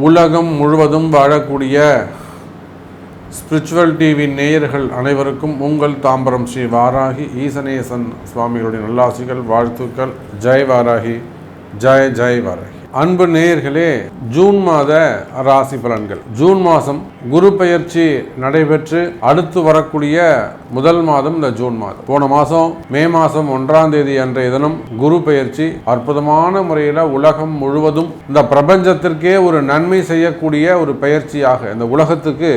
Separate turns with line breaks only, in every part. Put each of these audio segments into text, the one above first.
உலகம் முழுவதும் வாழக்கூடிய ஸ்பிரிச்சுவல் டிவி நேயர்கள் அனைவருக்கும் உங்கள் தாம்பரம் ஸ்ரீ வாராகி ஈசனேசன் சுவாமிகளுடைய நல்லாசிகள் வாழ்த்துக்கள். ஜெய் வாராகி. ஜெய் ஜெய் வாராகி. அன்பு நேயர்களே ஜூன் மாத ராசி பலன்கள். ஜூன் மாதம் குரு பெயர்ச்சி நடைபெற்று அடுத்து வரக்கூடிய முதல் மாதம் இந்த ஜூன் மாதம். போன மாதம் மே மாதம் ஒன்றாம் தேதி அன்றைய தினம் குரு பெயர்ச்சி அற்புதமான முறையில் உலகம் முழுவதும் இந்த பிரபஞ்சத்திற்கே ஒரு நன்மை செய்யக்கூடிய ஒரு பயிற்சியாக இந்த உலகத்துக்கு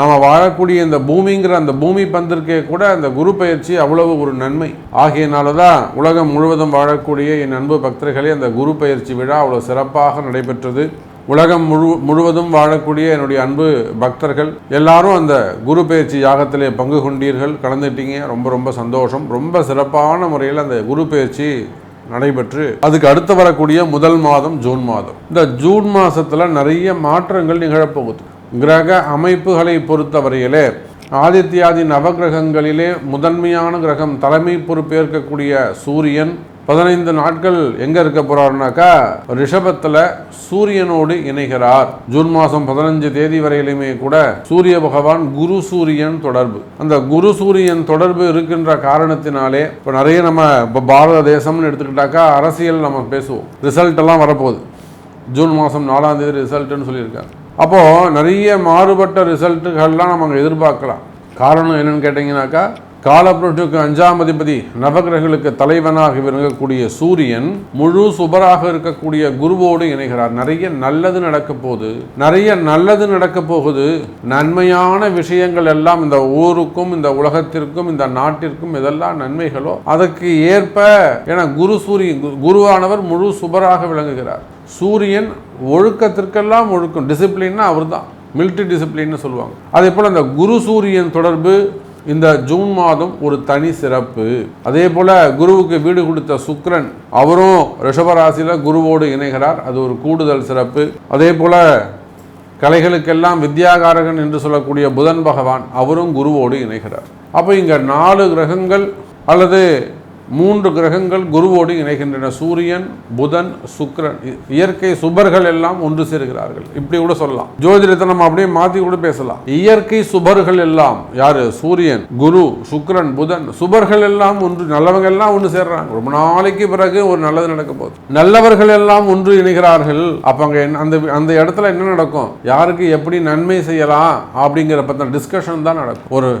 நாம் வாழக்கூடிய இந்த பூமிங்கிற அந்த பூமி பந்திற்கே கூட அந்த குரு பயிற்சி அவ்வளவு ஒரு நன்மை. ஆகியனால தான் உலகம் முழுவதும் வாழக்கூடிய என் அன்பு பக்தர்களே அந்த குரு பயிற்சி விழா அவ்வளோ சிறப்பாக நடைபெற்றது. உலகம் முழு முழுவதும் வாழக்கூடிய என்னுடைய அன்பு பக்தர்கள் எல்லாரும் அந்த குரு பயிற்சி யாகத்திலே பங்கு கொண்டீர்கள். கலந்துட்டீங்க ரொம்ப ரொம்ப சந்தோஷம். ரொம்ப சிறப்பான முறையில் அந்த குரு பயிற்சி நடைபெற்று அதுக்கு அடுத்து வரக்கூடிய முதல் மாதம் ஜூன் மாதம். இந்த ஜூன் மாதத்தில் நிறைய மாற்றங்கள் நிகழப்போகுது. கிரக அமைப்புகளை பொறுத்தவரையிலே ஆதித்யாதி நவகிரகங்களிலே முதன்மையான கிரகம் தலைமை பொறுப்பேற்கக்கூடிய சூரியன் பதினைந்து நாட்கள் எங்க இருக்க போறாருனாக்கா ரிஷபத்துல சூரியனோடு இணைகிறார். ஜூன் மாதம் பதினஞ்சு தேதி வரையிலுமே கூட சூரிய பகவான் குரு சூரியன் தொடர்பு. அந்த குரு சூரியன் தொடர்பு இருக்கின்ற காரணத்தினாலே இப்போ நிறைய நம்ம இப்போ பாரத தேசம்னு எடுத்துக்கிட்டாக்கா அரசியல் நம்ம பேசுவோம். ரிசல்ட் எல்லாம் வரப்போகுது. ஜூன் மாதம் நாலாம் தேதி ரிசல்ட்னு சொல்லியிருக்காங்க அப்போது நிறைய மாறுபட்ட ரிசல்ட்டுகள்லாம் நம்ம அங்கே எதிர்பார்க்கலாம். காரணம் என்னன்னு கேட்டிங்கனாக்கா காலப்புரட்சிக்கு அஞ்சாம் அதிபதி நவகிரகங்களுக்கு தலைவனாக விளங்கக்கூடிய சூரியன் முழு சுபராக இருக்கக்கூடிய குருவோடு இணைகிறார். நிறைய நல்லது நடக்க போகுது. நிறைய நல்லது நடக்க போகுது. நன்மையான விஷயங்கள் எல்லாம் இந்த ஊருக்கும் இந்த உலகத்திற்கும் இந்த நாட்டிற்கும் இதெல்லாம் நன்மைகளோ அதற்கு ஏற்ப என குரு சூரியன் குருவானவர் முழு சுபராக விளங்குகிறார். சூரியன் ஒழுக்கத்திற்கெல்லாம் ஒழுக்கம். டிசிப்ளின்னா அவர் தான் மிலிட்ரி டிசிப்ளின்னு சொல்லுவாங்க. அதே போல் அந்த குரு சூரியன் தொடர்பு இந்த ஜூன் மாதம் ஒரு தனி சிறப்பு. அதே போல குருவுக்கு வீடு கொடுத்த சுக்ரன் அவரும் ரிஷபராசியில் குருவோடு இணைகிறார். அது ஒரு கூடுதல் சிறப்பு. அதே போல கலைகளுக்கெல்லாம் வித்யாகாரகன் என்று சொல்லக்கூடிய புதன் பகவான் அவரும் குருவோடு இணைகிறார். அப்போ இங்க நாலு கிரகங்கள் அல்லது மூன்று கிரகங்கள் குருவோடு இணைகின்றன. சூரியன் புதன் சுக்கிரன். இ- இயற்கை சுபர்கள் எல்லாம் ஒன்று சேர்கிறார்கள். இப்படி கூட சொல்லலாம். ஜோதிடத்தை நம்ம அப்படியே மாத்தி கூட பேசலாம். இயற்கை சுபர்கள் எல்லாம் யாரு? சூரியன் குரு சுக்ரன் புதன். சுபர்கள் எல்லாம் ஒன்று நல்லவங்க எல்லாம் ஒன்று சேர்றாங்க. ரொம்ப நாளைக்கு பிறகு ஒரு நல்லது நடக்க போகுது. நல்லவர்கள் எல்லாம் ஒன்று இணைகிறார்கள். அப்ப அங்க அந்த அந்த இடத்துல என்ன நடக்கும்? யாருக்கு எப்படி நன்மை செய்யலாம் அப்படிங்கிற பத்தின டிஸ்கஷன் தான் நடக்கும். ஒரு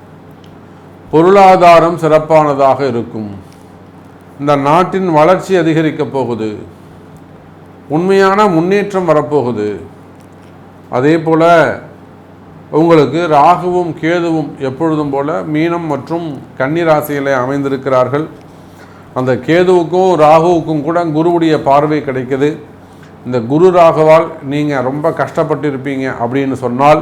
பொருளாதாரம் சிறப்பானதாக இருக்கும். இந்த நாட்டின் வளர்ச்சி அதிகரிக்கப் போகுது. உண்மையான முன்னேற்றம் வரப்போகுது. அதே போல் உங்களுக்கு ராகுவும் கேதுவும் எப்பொழுதும் போல மீனம் மற்றும் கன்னி ராசியிலே அமைந்திருக்கிறார்கள். அந்த கேதுவுக்கும் ராகுவுக்கும் கூட குருவுடைய பார்வை கிடைக்குது. இந்த குரு ராகுவால் நீங்கள் ரொம்ப கஷ்டப்பட்டிருப்பீங்க அப்படின்னு சொன்னால்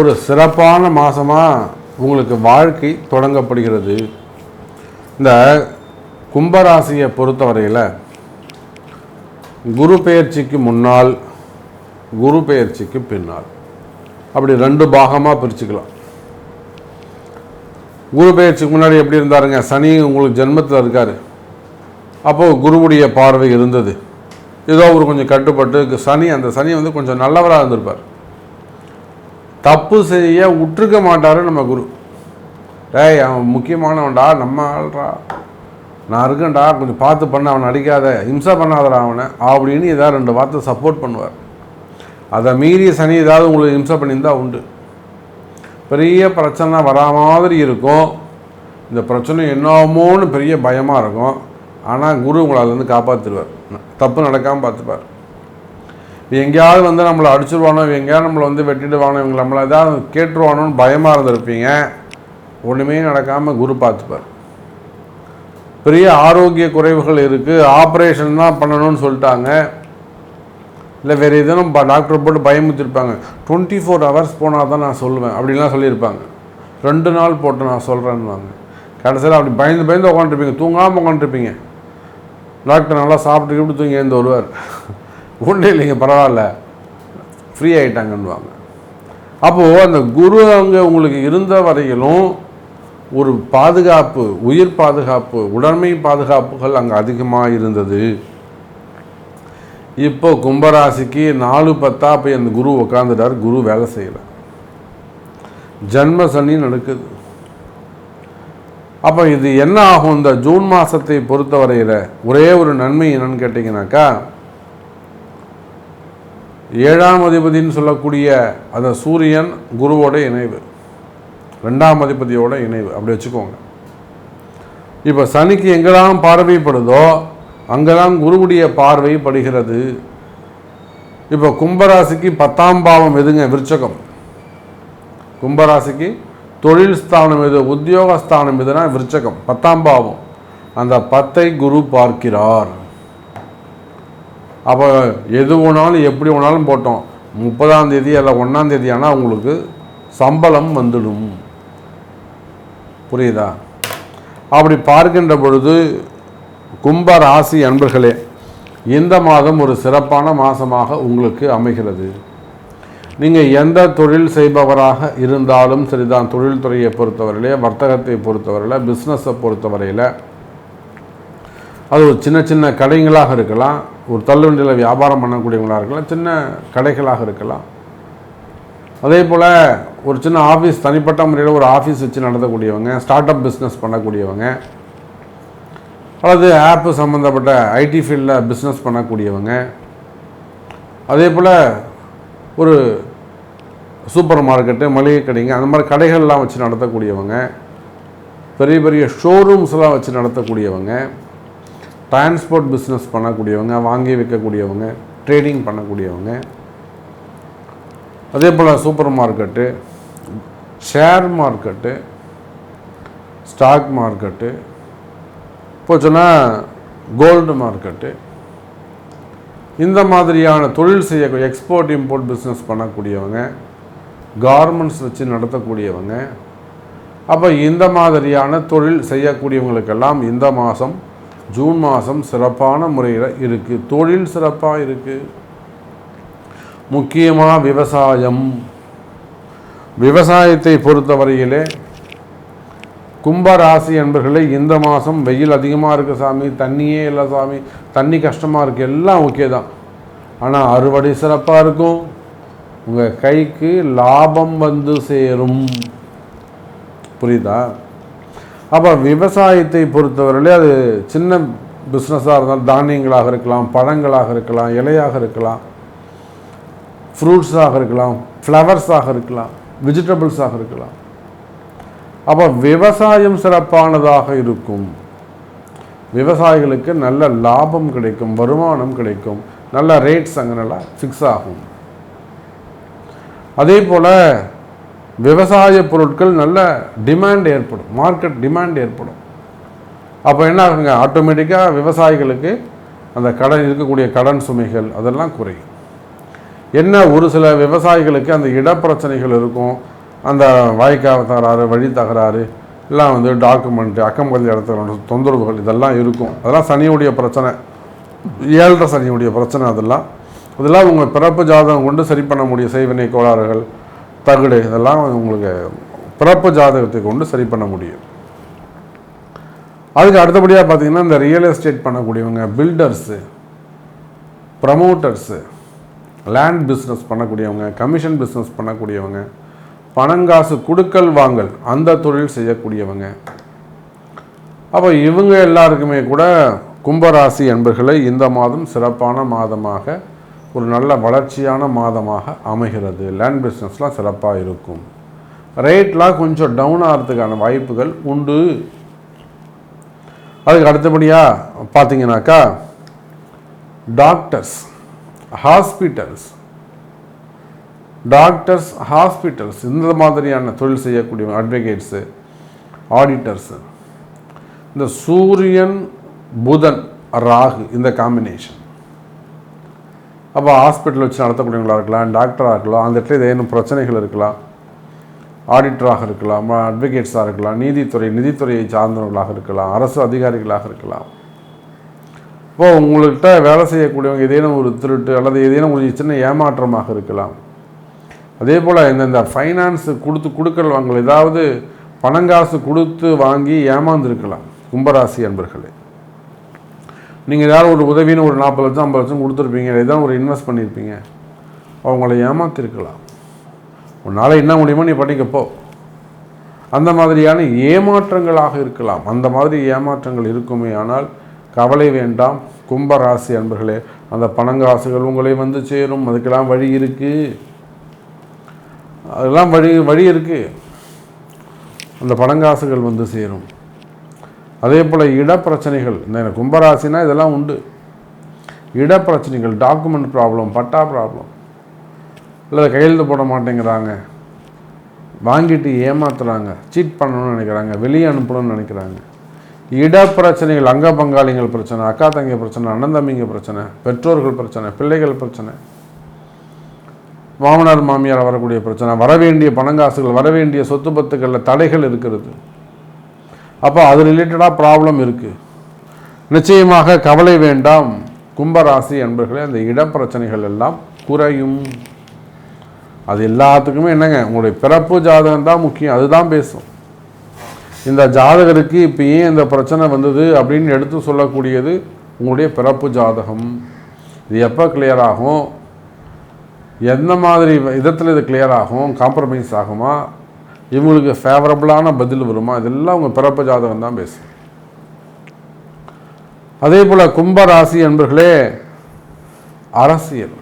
ஒரு சிறப்பான மாதமாக உங்களுக்கு வாழ்க்கை தொடங்கப்படுகிறது. இந்த கும்பராசியை பொறுத்தவரையில் குரு பெயர்ச்சிக்கு முன்னால் குரு பெயர்ச்சிக்கு பின்னால். அப்படி ரெண்டு பாகமாக பிரிச்சுக்கலாம். குரு பெயர்ச்சிக்கு முன்னாடி எப்படி இருந்தாருங்க? சனி உங்களுக்கு ஜென்மத்தில் இருக்கார். அப்போது குருவுடைய பார்வை இருந்தது. ஏதோ அவர் கொஞ்சம் கட்டுப்பட்டு சனி அந்த சனி வந்து கொஞ்சம் நல்லவராக இருந்திருப்பார். தப்பு செய்ய உற்றுக்க மாட்டார் நம்ம குரு. டேய் அவன் முக்கியமானவன்டா நம்ம ஆள்றா நான் இருக்கேன்டா கொஞ்சம் பார்த்து பண்ண அவனை அடிக்காத. இம்சா பண்ணாதடா அவனை. அப்படின்னு ஏதாவது ரெண்டு வார்த்தை சப்போர்ட் பண்ணுவார். அதை மீறி சனி ஏதாவது உங்களுக்கு இம்சை பண்ணியிருந்தால் உண்டு. பெரிய பிரச்சனை வரா மாதிரி இருக்கும். இந்த பிரச்சனை என்னமோன்னு பெரிய பயமாக இருக்கும். ஆனால் குரு உங்களை அதுலேருந்து காப்பாற்றிடுவார் தப்பு நடக்காமல் பார்த்துப்பார். எங்கேயாவது வந்து நம்மளை அடிச்சிருவானோ எங்கேயாவது நம்மளை வந்து வெட்டிடுவானோ இவங்க நம்மளை ஏதாவது கேட்டுருவானோன்னு பயமாக இருந்திருப்பீங்க. ஒன்றுமே நடக்காமல் குரு பார்த்துப்பார். பெரிய ஆரோக்கிய குறைவுகள் இருக்குது ஆப்ரேஷன் தான் பண்ணணும்னு சொல்லிட்டாங்க. இல்லை வேறு எதுவும் டாக்டர் போட்டு பயமுத்திருப்பாங்க டுவெண்ட்டி ஃபோர் ஹவர்ஸ் போனால் தான் நான் சொல்லுவேன். அப்படின்லாம் சொல்லியிருப்பாங்க. ரெண்டு நாள் போட்டு நான் சொல்கிறேன்னுவாங்க கடைசியில் அப்படி பயந்து பயந்து உட்காந்துருப்பீங்க. தூங்காமல் உட்காந்துருப்பீங்க. டாக்டர் நல்லா சாப்பிட்டு இப்படி தூங்கி எழுந்து வருவார். ஒன்றும் இல்லைங்க பரவாயில்ல. ஃப்ரீ ஆகிட்டாங்கன்னுவாங்க அப்போது அந்த குரு அங்கே உங்களுக்கு இருந்த வரையிலும் ஒரு பாதுகாப்பு உயிர் பாதுகாப்பு உடமை பாதுகாப்புகள் அங்கே அதிகமாக இருந்தது. இப்போ கும்பராசிக்கு நாலு பத்தா போய் அந்த குரு உட்காந்துட்டார் குரு வேலை செய்யலை. ஜன்ம சனி நடக்குது. அப்போ இது என்ன ஆகும்? இந்த ஜூன் மாதத்தை பொறுத்தவரையில் ஒரே ஒரு நன்மை என்னன்னு கேட்டிங்கனாக்கா ஏழாம் அதிபதினு சொல்லக்கூடிய அந்த சூரியன் குருவோட இணைவு. ரெண்டாம் அதிபதியோட இணைவு. அப்படி வச்சுக்கோங்க. இப்போ சனிக்கு எங்கெல்லாம் பார்வைப்படுதோ அங்கெல்லாம் குருவுடைய பார்வை படுகிறது. இப்போ கும்பராசிக்கு பத்தாம் பாவம் எதுங்க? விருச்சகம். கும்பராசிக்கு தொழில் ஸ்தானம் எது? உத்தியோகஸ்தானம் எதுனா விருச்சகம். பத்தாம் பாவம். அந்த பத்தை குரு பார்க்கிறார். அப்போ எது வேணாலும் எப்படி வேணாலும் போட்டோம். முப்பதாம் தேதி அல்ல ஒன்றாம் தேதி ஆனால் உங்களுக்கு சம்பளம் வந்துடும். புரியுதா? அப்படி பார்க்கின்ற பொழுது கும்ப ராசி அன்பர்களே இந்த மாதம் ஒரு சிறப்பான மாதமாக உங்களுக்கு அமைகிறது. நீங்கள் எந்த தொழில் செய்பவராக இருந்தாலும் சரிதான் தொழில்துறையை பொறுத்தவரையிலே வர்த்தகத்தை பொறுத்தவரையில் பிஸ்னஸை பொறுத்தவரையில் அது ஒரு சின்ன சின்ன கடைங்களாக இருக்கலாம். ஒரு தள்ளுவண்டியில் வியாபாரம் பண்ணக்கூடியவங்களாக இருக்கலாம் சின்ன கடைகளாக இருக்கலாம். அதே போல் ஒரு சின்ன ஆஃபீஸ் தனிப்பட்ட முறையில் ஒரு ஆஃபீஸ் வச்சு நடத்தக்கூடியவங்க ஸ்டார்ட் அப் பிஸ்னஸ் பண்ணக்கூடியவங்க அல்லது ஆப்பு சம்மந்தப்பட்ட ஐடி ஃபீல்டில் பிஸ்னஸ் பண்ணக்கூடியவங்க அதே போல் ஒரு சூப்பர் மார்க்கெட்டு மளிகை கடைங்க அந்த மாதிரி கடைகள்லாம் வச்சு நடத்தக்கூடியவங்க பெரிய பெரிய ஷோரூம்ஸ்லாம் வச்சு நடத்தக்கூடியவங்க டிரான்ஸ்போர்ட் பிஸ்னஸ் பண்ணக்கூடியவங்க வாங்கி விற்கக்கூடியவங்க ட்ரேடிங் பண்ணக்கூடியவங்க அதே போல் supermarket share market stock market போச்சுன்னா கோல்டு மார்க்கெட்டு இந்த மாதிரியான தொழில் செய்யக்கூடிய எக்ஸ்போர்ட் இம்போர்ட் பிஸ்னஸ் பண்ணக்கூடியவங்க கார்மெண்ட்ஸ் வச்சு நடத்தக்கூடியவங்க அப்போ இந்த மாதிரியான தொழில் செய்யக்கூடியவங்களுக்கெல்லாம் இந்த மாதம் ஜூன் மாதம் சிறப்பான முறையில் இருக்குது தொழில் சிறப்பாக இருக்குது முக்கியமாக விவசாயம். விவசாயத்தை பொறுத்தவரையிலே கும்பராசி என்பர்களே இந்த மாதம் வெயில் அதிகமாக இருக்குது சாமி. தண்ணியே இல்லை சாமி. தண்ணி கஷ்டமாக இருக்குது எல்லாம் ஓகே தான். ஆனால் அறுவடை சிறப்பாக இருக்கும். உங்கள் கைக்கு லாபம் வந்து சேரும். புரியுதா? அப்போ விவசாயத்தை பொறுத்தவரையிலே அது சின்ன பிஸ்னஸாக இருந்தாலும் தானியங்களாக இருக்கலாம் பழங்களாக இருக்கலாம் இலையாக இருக்கலாம் ஃப்ரூட்ஸாக இருக்கலாம் ஃப்ளவர்ஸாக இருக்கலாம் வெஜிடபிள்ஸாக இருக்கலாம். அப்போ விவசாயம் சிறப்பானதாக இருக்கும். விவசாயிகளுக்கு நல்ல லாபம் கிடைக்கும் வருமானம் கிடைக்கும் நல்ல ரேட்ஸ் அங்கே நல்லா ஃபிக்ஸ் ஆகும். அதே போல் விவசாய பொருட்கள் நல்ல டிமாண்ட் ஏற்படும். மார்க்கெட் டிமாண்ட் ஏற்படும். அப்போ என்ன ஆகுங்க? ஆட்டோமேட்டிக்காக விவசாயிகளுக்கு அந்த கடன் இருக்கக்கூடிய கடன் சுமைகள் அதெல்லாம் குறையும். என்ன ஒரு சில விவசாயிகளுக்கு அந்த இடப்பிரச்சனைகள் இருக்கும். அந்த வாய்க்கால் தகராறு வழி தகராறு எல்லாம் வந்து டாக்குமெண்ட்டு அக்கம் பகுதி இடத்துல தொந்தரவுகள் இதெல்லாம் இருக்கும். அதெல்லாம் சனியுடைய பிரச்சனை. ஏழரை சனியுடைய பிரச்சனை அதெல்லாம். அதெல்லாம் உங்கள் பிறப்பு ஜாதகம் கொண்டு சரி பண்ண முடியும் செய்வினை கோளாறுகள் தகுடு இதெல்லாம் உங்களுக்கு பிறப்பு ஜாதகத்தை கொண்டு சரி பண்ண முடியும். அதுக்கு அடுத்தபடியாக பார்த்தீங்கன்னா இந்த ரியல் எஸ்டேட் பண்ணக்கூடியவங்க பில்டர்ஸு ப்ரமோட்டர்ஸு லேண்ட் பிஸ்னஸ் பண்ணக்கூடியவங்க கமிஷன் பிஸ்னஸ் பண்ணக்கூடியவங்க பணங்காசு கொடுக்கல் வாங்கல் அந்த தொழில் செய்யக்கூடியவங்க. அப்போ இவங்க எல்லாருக்குமே கூட கும்பராசி என்பர்களை இந்த மாதம் சிறப்பான மாதமாக ஒரு நல்ல வளர்ச்சியான மாதமாக அமைகிறது. லேண்ட் பிஸ்னஸ்லாம் சிறப்பாக இருக்கும். ரேட்லாம் கொஞ்சம் டவுன் ஆகிறதுக்கான வாய்ப்புகள் உண்டு. அதுக்கு அடுத்தபடியாக பார்த்தீங்கன்னாக்கா டாக்டர்ஸ் ஹாஸ்பிட்டல்ஸ் டாக்டர்ஸ் ஹாஸ்பிட்டல்ஸ் இந்த மாதிரியான தொழில் செய்யக்கூடிய அட்வொகேட்ஸு ஆடிட்டர்ஸு இந்த சூரியன் புதன் ராகு இந்த காம்பினேஷன் அப்போ ஹாஸ்பிட்டல் வச்சு நடத்தக்கூடியவங்களாக இருக்கலாம் டாக்டராக இருக்கலாம் அந்த இடத்துல ஏதேனும் பிரச்சனைகள் இருக்கலாம் ஆடிட்டராக இருக்கலாம் அட்வொகேட்ஸாக இருக்கலாம் நீதித்துறை நிதித்துறையை சார்ந்தவர்களாக இருக்கலாம் அரசு அதிகாரிகளாக இருக்கலாம். இப்போது உங்கள்கிட்ட வேலை செய்யக்கூடியவங்க ஏதேனும் ஒரு திருட்டு அல்லது ஏதேனும் ஒரு சின்ன ஏமாற்றமாக இருக்கலாம். அதே போல் இந்தந்த ஃபைனான்ஸ் ஃபைனான்ஸு கொடுத்து கொடுக்கல் வாங்கல் ஏதாவது பணங்காசு கொடுத்து வாங்கி ஏமாந்துருக்கலாம் கும்பராசி அன்பர்களே. நீங்கள் ஏதாவது ஒரு உதவின்னு ஒரு நாற்பது லட்சம் ஐம்பது லட்சம் கொடுத்துருப்பீங்க. ஏதாவது ஒரு இன்வெஸ்ட் பண்ணியிருப்பீங்க. அவங்கள ஏமாத்திருக்கலாம். உன்னால் என்ன முடியுமோ நீ படிக்கப்போ அந்த மாதிரியான ஏமாற்றங்களாக இருக்கலாம். அந்த மாதிரி ஏமாற்றங்கள் இருக்குமே. ஆனால் கவலை வேண்டாம். கும்பராசி அன்பர்களே அந்த பணங்காசுகள் உங்களை வந்து சேரும். அதுக்கெல்லாம் வழி இருக்குது அதெல்லாம் வழி வழி இருக்குது அந்த பணங்காசுகள் வந்து சேரும். அதே போல் இடப்பிரச்சனைகள் இந்த கும்பராசினா இதெல்லாம் உண்டு. இடப்பிரச்சனைகள் டாக்குமெண்ட் ப்ராப்ளம் பட்டா ப்ராப்ளம் இல்லை கையெழுத்து போட மாட்டேங்கிறாங்க. வாங்கிட்டு ஏமாத்துறாங்க. சீட் பண்ணணும்னு நினைக்கிறாங்க. வெளியே அனுப்பணும்னு நினைக்கிறாங்க. இடப்பிரச்சனைகள் அங்க பங்காளிகள் பிரச்சனை அக்கா தங்கி பிரச்சனை அண்ணன் தம்பிங்க பிரச்சனை பெற்றோர்கள் பிரச்சனை பிள்ளைகள் பிரச்சனை. மாமனார் மாமியார் வரக்கூடிய பிரச்சனை வரவேண்டிய பணங்காசுகள் வரவேண்டிய சொத்து பத்துக்களில் தடைகள் இருக்கிறது. அப்போ அது ரிலேட்டடாக ப்ராப்ளம் இருக்குது நிச்சயமாக கவலை வேண்டாம். கும்பராசி என்பர்களே அந்த இடப்பிரச்சனைகள் எல்லாம் குறையும். அது எல்லாத்துக்குமே என்னங்க உங்களுடைய பிறப்பு ஜாதகம் தான் முக்கியம் அதுதான் பேசும். இந்த ஜாதகருக்கு இப்போ ஏன் இந்த பிரச்சனை வந்தது அப்படின்னு எடுத்து சொல்லக்கூடியது உங்களுடைய பிறப்பு ஜாதகம். இது எப்போ கிளியர் ஆகும்? எந்த மாதிரி விதத்தில் இது கிளியர் ஆகும்? காம்ப்ரமைஸ் ஆகுமா? இவங்களுக்கு ஃபேவரபுளான பதில் வருமா? இதெல்லாம் உங்கள் பிறப்பு ஜாதகம் தான் பேசும் அதே போல் கும்பராசி என்பர்களே அரசியல்.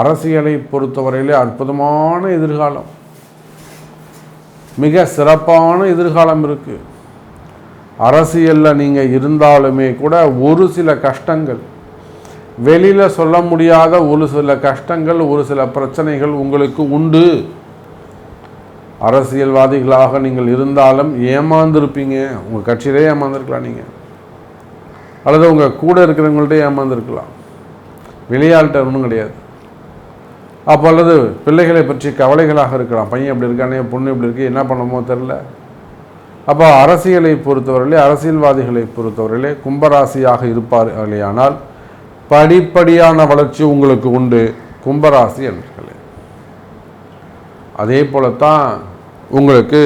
அரசியலை பொறுத்தவரையிலே அற்புதமான எதிர்காலம். மிக சிறப்பான எதிர்காலம் இருக்குது அரசியலில் நீங்கள் இருந்தாலுமே கூட ஒரு சில கஷ்டங்கள் வெளியில் சொல்ல முடியாத ஒரு சில கஷ்டங்கள் ஒரு சில பிரச்சனைகள் உங்களுக்கு உண்டு. அரசியல்வாதிகளாக நீங்கள் இருந்தாலும் ஏமாந்துருப்பீங்க. உங்கள் கட்சியிலே ஏமாந்துருக்கலாம் நீங்கள் அல்லது உங்கள் கூட இருக்கிறவங்கள்ட்ட ஏமாந்துருக்கலாம். வெளியாள்கிட்ட ஒன்றும் கிடையாது. அப்போ அல்லது பிள்ளைகளை பற்றி கவலைகளாக இருக்கலாம். பையன் இப்படி இருக்கானே பொண்ணு இப்படி இருக்கு என்ன பண்ணமோ தெரில அப்போ அரசியலை பொறுத்தவரையிலே அரசியல்வாதிகளை பொறுத்தவரையிலே கும்பராசியாக இருப்பார்களேயானால் படிப்படியான வளர்ச்சி உங்களுக்கு உண்டு. கும்பராசி என்பர்களே. அதே போலத்தான் உங்களுக்கு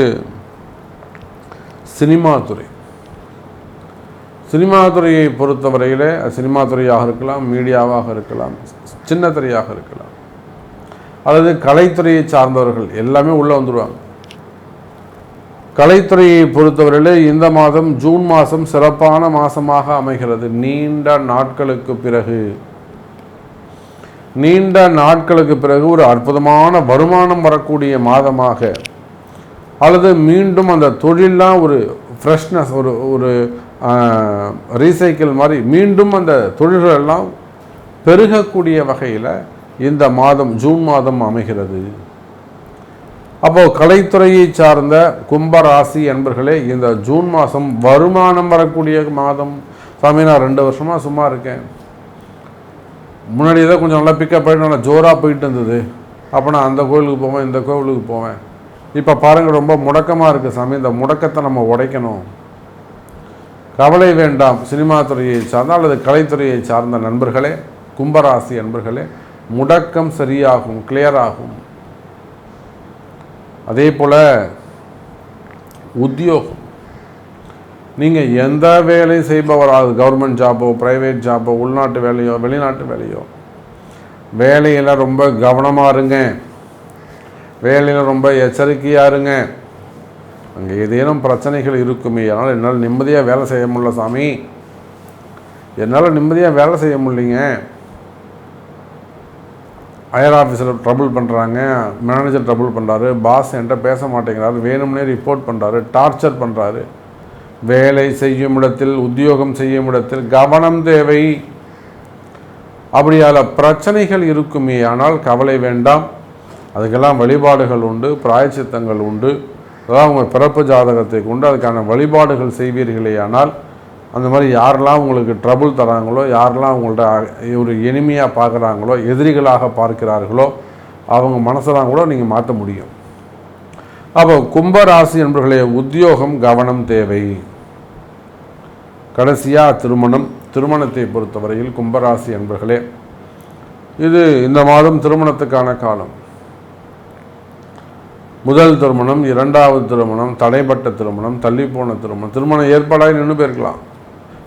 சினிமா துறை. சினிமா துறையை பொறுத்தவரையில் சினிமா துறையாக இருக்கலாம் மீடியாவாக இருக்கலாம் சின்ன துறையாக இருக்கலாம். அல்லது கலைத்துறையை சார்ந்தவர்கள் எல்லாமே உள்ளே வந்துடுவாங்க கலைத்துறையை பொறுத்தவரையில் இந்த மாதம் ஜூன் மாதம் சிறப்பான மாதமாக அமைகிறது. நீண்ட நாட்களுக்கு பிறகு. நீண்ட நாட்களுக்கு பிறகு ஒரு அற்புதமான வருமானம் வரக்கூடிய மாதமாக அல்லது மீண்டும் அந்த தொழிலெலாம் ஒரு ஃப்ரெஷ்னஸ் ஒரு ஒரு ரீசைக்கிள் மாதிரி மீண்டும் அந்த தொழில்கள் எல்லாம் பெருகக்கூடிய வகையில் இந்த மாதம் ஜூன் மாதம் அமைகிறது. அப்போது கலைத்துறையை சார்ந்த கும்பராசி என்பர்களே இந்த ஜூன் மாதம் வருமானம் வரக்கூடிய மாதம். சாமி நான் ரெண்டு வருஷமாக சும்மா இருக்கேன். முன்னாடி தான் கொஞ்சம் நல்லா பிக்கப் பண்ணி நல்லா ஜோராக போயிட்டு இருந்தது. அப்போ நான் அந்த கோவிலுக்கு போவேன் இந்த கோவிலுக்கு போவேன். இப்போ பாருங்கள் ரொம்ப முடக்கமாக இருக்குது சாமி. இந்த முடக்கத்தை நம்ம உடைக்கணும். கவலை வேண்டாம். சினிமா துறையை சார்ந்த அல்லது கலைத்துறையை சார்ந்த நண்பர்களே கும்பராசி நண்பர்களே முடக்கம் சரியாகும் கிளியர் ஆகும். அதே போல் உத்தியோகம். நீங்கள் எந்த வேலை செய்பவராது கவர்மெண்ட் ஜாப்போ ப்ரைவேட் ஜாப்போ உள்நாட்டு வேலையோ வெளிநாட்டு வேலையோ வேலையில் ரொம்ப கவனமாக இருங்க. வேலையில் ரொம்ப எச்சரிக்கையாக இருங்க அங்கே ஏதேனும் பிரச்சனைகள் இருக்குமே அதனால் என்னால் நிம்மதியாக வேலை செய்ய முடியல சாமி. என்னால் நிம்மதியாக வேலை செய்ய முடியலைங்க. ஹையர் ஆஃபீஸில் ட்ரபுள் பண்ணுறாங்க மேனேஜர் ட்ரபுள் பண்ணுறாரு பாஸ் என்கிட்ட பேச மாட்டேங்கிறாரு வேணும்னே ரிப்போர்ட் பண்ணுறாரு டார்ச்சர் பண்ணுறாரு வேலை செய்யும் இடத்தில் உத்தியோகம் செய்யும் இடத்தில் கவனம் தேவை. அப்படியால பிரச்சனைகள் இருக்குமே ஆனால் கவலை வேண்டாம். அதுக்கெல்லாம் வழிபாடுகள் உண்டு பிராயச்சித்தங்கள் உண்டு. அதாவது உங்கள் பிறப்பு ஜாதகத்தை கொண்டு அதுக்கான வழிபாடுகள் செய்வீர்களே ஆனால் அந்த மாதிரி யாரெல்லாம் உங்களுக்கு ட்ரபுள் தராங்களோ யாரெல்லாம் உங்கள்ட்ட ஒரு எளிமையாக பார்க்குறாங்களோ எதிரிகளாக பார்க்கிறார்களோ அவங்க மனசெல்லாம் கூட நீங்கள் மாற்ற முடியும். அப்போ கும்பராசி என்பர்களே உத்தியோகம் கவனம் தேவை. கடைசியாக திருமணம். திருமணத்தை பொறுத்தவரையில் கும்பராசி என்பர்களே இது இந்த மாதம் திருமணத்துக்கான காலம். முதல் திருமணம் இரண்டாவது திருமணம் தடைப்பட்ட திருமணம் தள்ளி போன திருமணம். திருமணம் ஏற்பாடாகி நின்று போயிருக்கலாம்.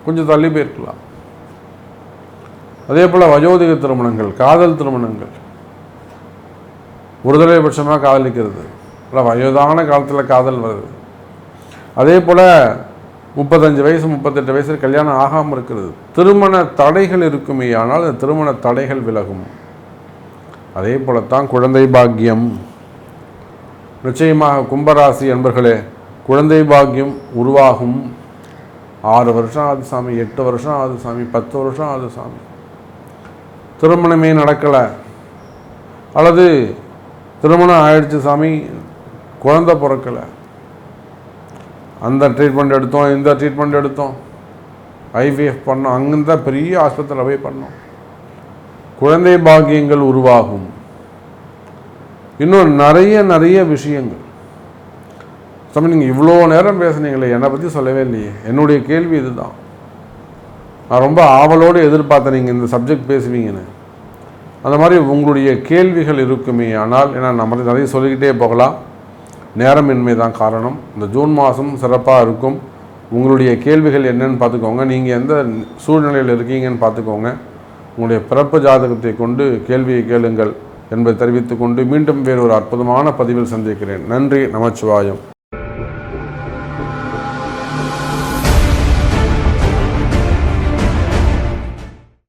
கொஞ்சம் தள்ளி போயிருக்கலாம். அதே போல் வயோதிக திருமணங்கள் காதல் திருமணங்கள். ஒருதலை பட்சமாக காதலிக்கிறது இல்லை வயதான காலத்தில் காதல் வருது. அதே போல் முப்பத்தஞ்சு வயசு முப்பத்தெட்டு வயசில் கல்யாணம் ஆகாமல் இருக்கிறது. திருமண தடைகள் இருக்குமே ஆனால் அந்த திருமண தடைகள் விலகும். அதே போலத்தான் குழந்தை பாக்கியம். நிச்சயமாக கும்பராசி என்பர்களே குழந்தை பாக்கியம் உருவாகும். ஆறு வருஷம் ஆகுது சாமி எட்டு வருஷம் ஆகுது சாமி பத்து வருஷம் ஆகுது சாமி. திருமணமே நடக்கலை. அல்லது திருமணம் ஆயிடுச்சு சாமி குழந்தை பிறக்கலை. அந்த ட்ரீட்மெண்ட் எடுத்தோம் இந்த ட்ரீட்மெண்ட் எடுத்தோம். ஐவிஎஃப் பண்ணோம் அங்கே பெரிய ஆஸ்பத்திரியில் போய் பண்ணோம். குழந்தை பாக்கியங்கள் உருவாகும். இன்னும் நிறைய நிறைய விஷயங்கள். சாமி நீங்கள் இவ்வளோ நேரம் பேசுனீங்களே என்னை பற்றி சொல்லவே இல்லையே. என்னுடைய கேள்வி இதுதான். நான் ரொம்ப ஆவலோடு எதிர்பார்த்தேன் நீங்கள் இந்த சப்ஜெக்ட் பேசுவீங்கன்னு. அந்த மாதிரி உங்களுடைய கேள்விகள் இருக்குமே ஆனால் ஏன்னா நம்ம நிறைய சொல்லிக்கிட்டே போகலாம். நேரமின்மை தான் காரணம். இந்த ஜூன் மாதம் சிறப்பாக இருக்கும். உங்களுடைய கேள்விகள் என்னன்னு பார்த்துக்கோங்க. நீங்கள் எந்த சூழ்நிலையில் இருக்கீங்கன்னு பார்த்துக்கோங்க. உங்களுடைய பிறப்பு ஜாதகத்தை கொண்டு கேள்வியை கேளுங்கள். என்பதை தெரிவித்துக்கொண்டு மீண்டும் வேறு ஒரு அற்புதமான பதிவில் சந்திக்கிறேன். நன்றி நமச்சிவாயம்.